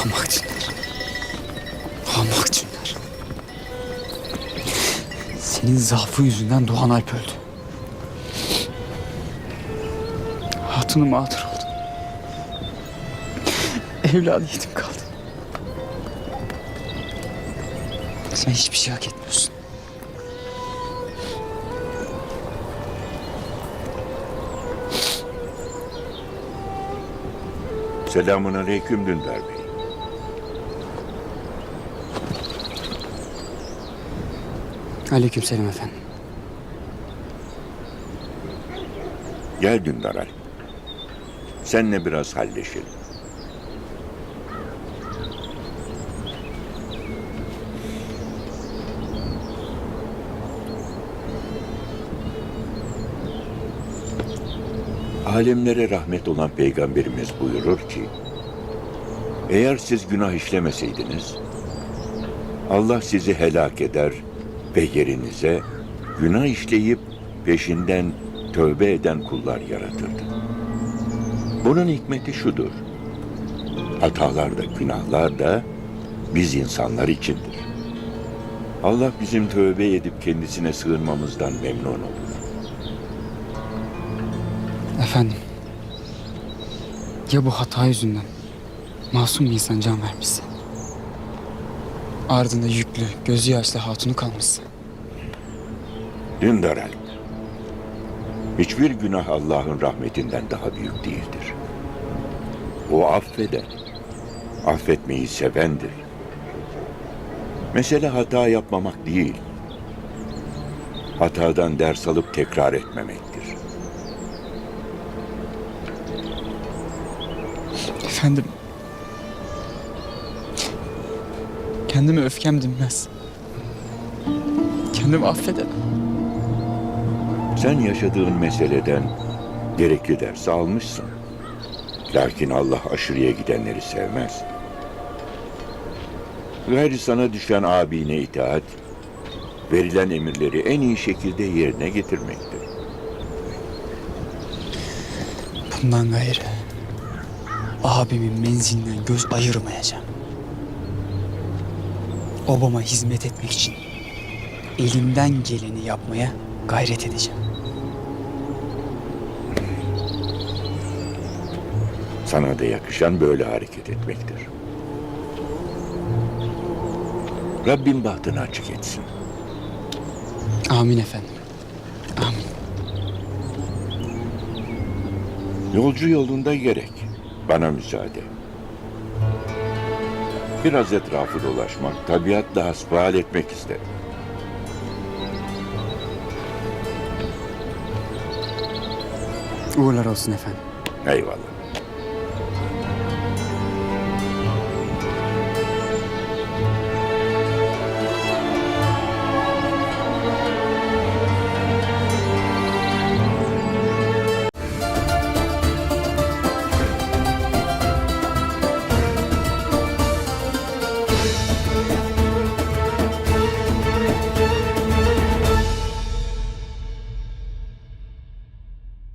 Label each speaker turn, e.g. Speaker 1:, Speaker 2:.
Speaker 1: Ahmak cinler. Ahmak cinler. Senin zaafı yüzünden Doğan Alp öldü. Hatunu mağdur oldu. Evladı yetim kaldı. Sen hiçbir şey hak etmiyorsun.
Speaker 2: Selamun aleyküm Dündar Bey.
Speaker 1: Aleykümselam efendim.
Speaker 2: Gel Dündar Alp. Seninle biraz halleşelim. Alemlere rahmet olan peygamberimiz buyurur ki, eğer siz günah işlemeseydiniz, Allah sizi helak eder ve yerinize günah işleyip peşinden tövbe eden kullar yaratırdı. Bunun hikmeti şudur. Hatalar da günahlar da biz insanlar içindir. Allah bizim tövbe edip kendisine sığınmamızdan memnun olur.
Speaker 1: Efendim. Ya bu hata yüzünden masum bir insan can vermişse? Ardında yüklü, gözü yaşlı hatunu kalmışsa?
Speaker 2: Dündar Alp. Hiçbir günah Allah'ın rahmetinden daha büyük değildir. O affeder. Affetmeyi sevendir. Mesele hata yapmamak değil. Hatadan ders alıp tekrar etmemektir.
Speaker 1: Efendim. Kendime öfkem dinmez. Kendimi affedemem.
Speaker 2: Sen yaşadığın meseleden gerekli dersi almışsın. Lakin Allah aşırıya gidenleri sevmez. Gayrı sana düşen abine itaat, verilen emirleri en iyi şekilde yerine getirmektir.
Speaker 1: Bundan gayrı abimin menzilinden göz ayırmayacağım. Obama hizmet etmek için elimden geleni yapmaya gayret edeceğim.
Speaker 2: Sana da yakışan böyle hareket etmektir. Rabbim bahtını açık etsin.
Speaker 1: Amin efendim. Amin.
Speaker 2: Yolcu yolunda gerek. Bana müsaade. Biraz etrafı dolaşmak, tabiatla hasbihal etmek isterim.
Speaker 1: Uğurlar olsun efendim.
Speaker 2: Eyvallah.